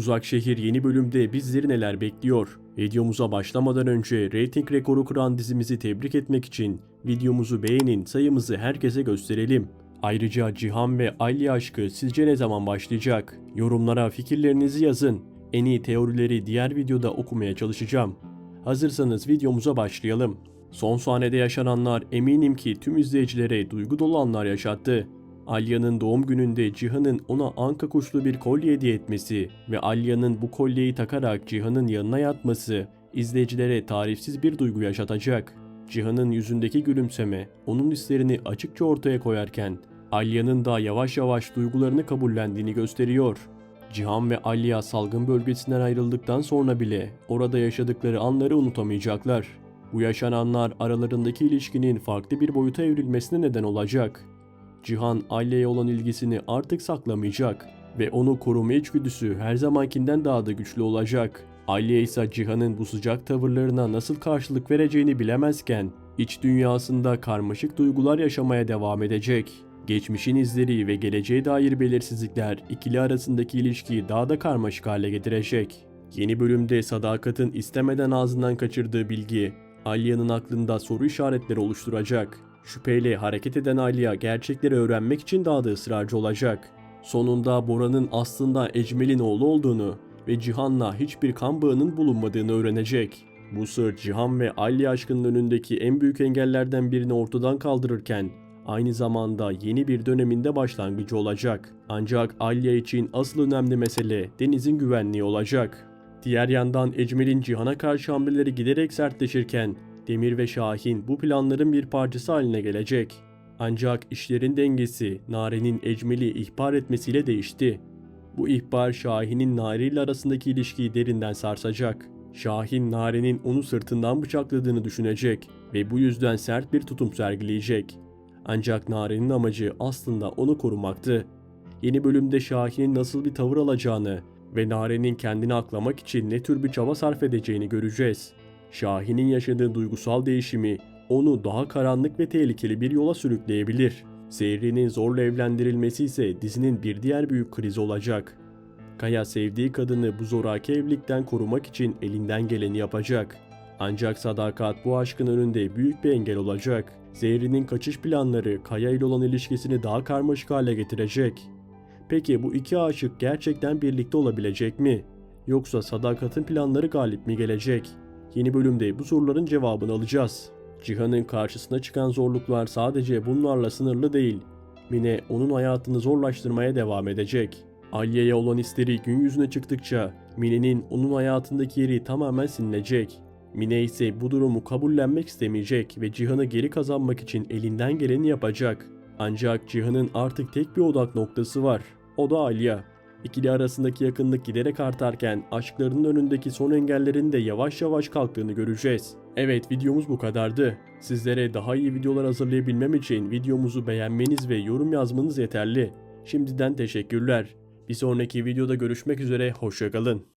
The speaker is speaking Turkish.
Uzak Şehir yeni bölümde bizleri neler bekliyor? Videomuza başlamadan önce reyting rekoru kıran dizimizi tebrik etmek için videomuzu beğenin, sayımızı herkese gösterelim. Ayrıca Cihan ve Alya aşkı sizce ne zaman başlayacak? Yorumlara fikirlerinizi yazın. En iyi teorileri diğer videoda okumaya çalışacağım. Hazırsanız videomuza başlayalım. Son sahnede yaşananlar eminim ki tüm izleyicilere duygu dolu anlar yaşattı. Alya'nın doğum gününde Cihan'ın ona anka kuşlu bir kolye hediye etmesi ve Alya'nın bu kolyeyi takarak Cihan'ın yanına yatması izleyicilere tarifsiz bir duygu yaşatacak. Cihan'ın yüzündeki gülümseme onun hislerini açıkça ortaya koyarken Alya'nın da yavaş yavaş duygularını kabullendiğini gösteriyor. Cihan ve Alya salgın bölgesinden ayrıldıktan sonra bile orada yaşadıkları anları unutamayacaklar. Bu yaşananlar aralarındaki ilişkinin farklı bir boyuta evrilmesine neden olacak. Cihan Alya'ya olan ilgisini artık saklamayacak ve onu koruma içgüdüsü her zamankinden daha da güçlü olacak. Alya ise Cihan'ın bu sıcak tavırlarına nasıl karşılık vereceğini bilemezken iç dünyasında karmaşık duygular yaşamaya devam edecek. Geçmişin izleri ve geleceğe dair belirsizlikler ikili arasındaki ilişkiyi daha da karmaşık hale getirecek. Yeni bölümde Sadakat'ın istemeden ağzından kaçırdığı bilgi Alya'nın aklında soru işaretleri oluşturacak. Şüpheyle hareket eden Alya gerçekleri öğrenmek için daha da ısrarcı olacak. Sonunda Bora'nın aslında Ecmel'in oğlu olduğunu ve Cihan'la hiçbir kan bağının bulunmadığını öğrenecek. Bu sır Cihan ve Alya aşkının önündeki en büyük engellerden birini ortadan kaldırırken aynı zamanda yeni bir döneminde başlangıcı olacak. Ancak Alya için asıl önemli mesele denizin güvenliği olacak. Diğer yandan Ecmel'in Cihan'a karşı hamleleri giderek sertleşirken Demir ve Şahin bu planların bir parçası haline gelecek. Ancak işlerin dengesi Nare'nin Ecmel'i ihbar etmesiyle değişti. Bu ihbar Şahin'in Nare ile arasındaki ilişkiyi derinden sarsacak. Şahin Nare'nin onu sırtından bıçakladığını düşünecek ve bu yüzden sert bir tutum sergileyecek. Ancak Nare'nin amacı aslında onu korumaktı. Yeni bölümde Şahin'in nasıl bir tavır alacağını ve Nare'nin kendini aklamak için ne tür bir çaba sarf edeceğini göreceğiz. Şahin'in yaşadığı duygusal değişimi onu daha karanlık ve tehlikeli bir yola sürükleyebilir. Zehri'nin zorla evlendirilmesi ise dizinin bir diğer büyük krizi olacak. Kaya sevdiği kadını bu zoraki evlilikten korumak için elinden geleni yapacak. Ancak sadakat bu aşkın önünde büyük bir engel olacak. Zehri'nin kaçış planları Kaya ile olan ilişkisini daha karmaşık hale getirecek. Peki bu iki aşık gerçekten birlikte olabilecek mi? Yoksa sadakatin planları galip mi gelecek? Yeni bölümde bu soruların cevabını alacağız. Cihan'ın karşısına çıkan zorluklar sadece bunlarla sınırlı değil. Mine onun hayatını zorlaştırmaya devam edecek. Alya'ya olan isteri gün yüzüne çıktıkça Mine'nin onun hayatındaki yeri tamamen silinecek. Mine ise bu durumu kabullenmek istemeyecek ve Cihan'ı geri kazanmak için elinden geleni yapacak. Ancak Cihan'ın artık tek bir odak noktası var. O da Alya. İkili arasındaki yakınlık giderek artarken aşklarının önündeki son engellerin de yavaş yavaş kalktığını göreceğiz. Evet videomuz bu kadardı. Sizlere daha iyi videolar hazırlayabilmem için videomuzu beğenmeniz ve yorum yazmanız yeterli. Şimdiden teşekkürler. Bir sonraki videoda görüşmek üzere, hoşçakalın.